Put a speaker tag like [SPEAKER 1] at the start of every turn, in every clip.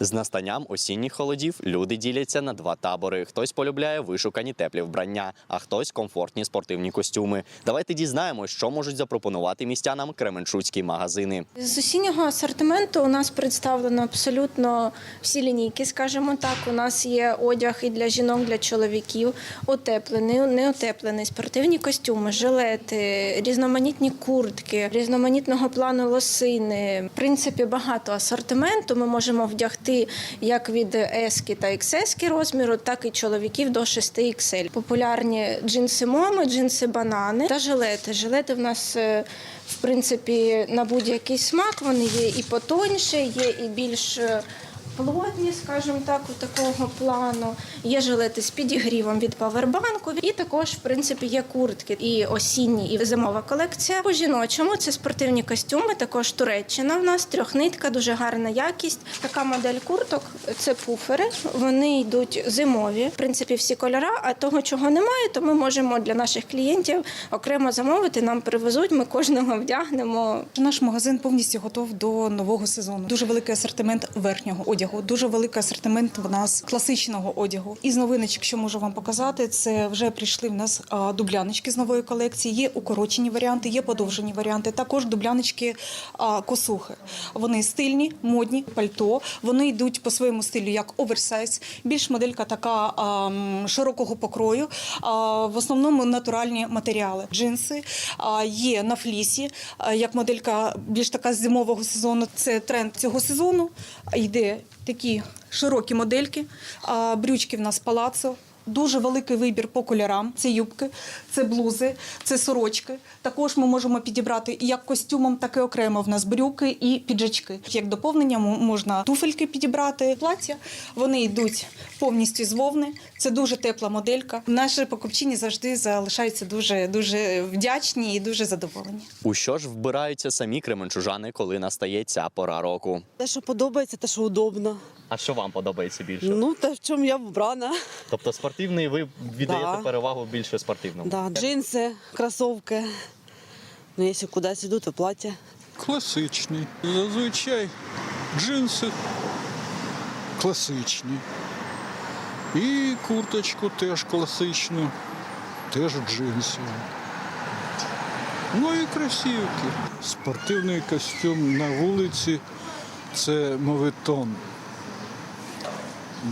[SPEAKER 1] З настанням осінніх холодів люди діляться на два табори. Хтось полюбляє вишукані теплі вбрання, а хтось комфортні спортивні костюми. Давайте дізнаємось, що можуть запропонувати містянам кременчуцькі магазини.
[SPEAKER 2] З осіннього асортименту у нас представлено абсолютно всі лінійки, скажімо так. У нас є одяг і для жінок, для чоловіків, утеплений, неутеплений, спортивні костюми, жилети, різноманітні куртки, різноманітного плану лосини. В принципі, багато асортименту. Ми можемо вдягти як від S та XS розміру, так і чоловіків до 6 XL. Популярні джинси моми, джинси банани та жилети. Жилети в нас е, в принципі на будь-який смак. Вони є і потоньше, є і більш е, плотні, скажімо так, у такого плану. Є жилети з підігрівом від павербанку, і також, в принципі, є куртки і осінні, і зимова колекція. По жіночому це спортивні костюми, також Туреччина. В нас трьохнитка, дуже гарна якість. Така модель курток це пуфери. Вони йдуть зимові. В принципі, всі кольора. А того, чого немає, то ми можемо для наших клієнтів окремо замовити. Нам привезуть. Ми кожного вдягнемо.
[SPEAKER 3] Наш магазин повністю готов до нового сезону. Дуже великий асортимент верхнього одягу, дуже великий асортимент в нас класичного одягу. Із новиночок, що можу вам показати, це вже прийшли в нас дубляночки з нової колекції. Є укорочені варіанти, є подовжені варіанти. Також дубляночки косухи. Вони стильні, модні, пальто. Вони йдуть по своєму стилю як оверсайз. Більш моделька така широкого покрою. В основному натуральні матеріали. Джинси є на флісі, як моделька більш така зимового сезону. Це тренд цього сезону. Йде такі широкі модельки, а, брючки в нас палацо. Дуже великий вибір по кольорам. Це юбки, це блузи, це сорочки. Також ми можемо підібрати і як костюмом, так і окремо в нас брюки і піджачки. Як доповнення можна туфельки підібрати, плаття. Вони йдуть повністю з вовни. Це дуже тепла моделька. Наші покупчині завжди залишаються дуже дуже вдячні і дуже задоволені.
[SPEAKER 1] У що ж вбираються самі кременчужани, коли настає ця пора року?
[SPEAKER 4] Те, що подобається, те, що удобно.
[SPEAKER 1] А що вам подобається більше?
[SPEAKER 4] Ну, те, в чому я вбрана.
[SPEAKER 1] Тобто спортивний ви віддаєте
[SPEAKER 4] Да.
[SPEAKER 1] перевагу більше спортивному.
[SPEAKER 4] Да, джинси, кросовки. Ну, якщо кудись йду, то плаття.
[SPEAKER 5] Класичний. Зазвичай джинси класичні. І курточку теж класичну, теж джинси. Ну і кросівки. Спортивний костюм на вулиці це моветон.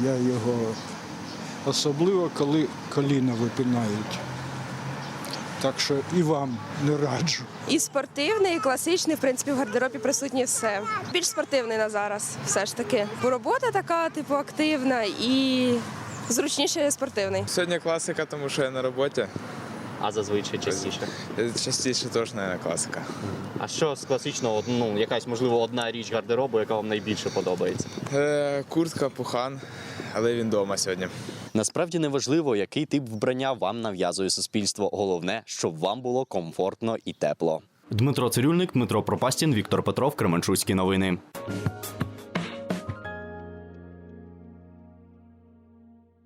[SPEAKER 5] Я його особливо, коли коліна випинають. Так що і вам не раджу.
[SPEAKER 6] І спортивний, і класичний, в принципі, в гардеробі присутні все. Більш спортивний на зараз, все ж таки. Бо робота така, типу, активна і зручніше спортивний.
[SPEAKER 7] Сьогодні класика, тому що я на роботі.
[SPEAKER 1] А зазвичай частіше.
[SPEAKER 7] Частіше теж не класика.
[SPEAKER 1] А що з класичного, ну якась можливо одна річ гардеробу, яка вам найбільше подобається?
[SPEAKER 7] Е, куртка, пухан, але він вдома сьогодні.
[SPEAKER 1] Насправді не важливо, який тип вбрання вам нав'язує суспільство. Головне, щоб вам було комфортно і тепло. Дмитро Цирюльник, Дмитро Пропастін, Віктор Петров, Кременчуцькі новини.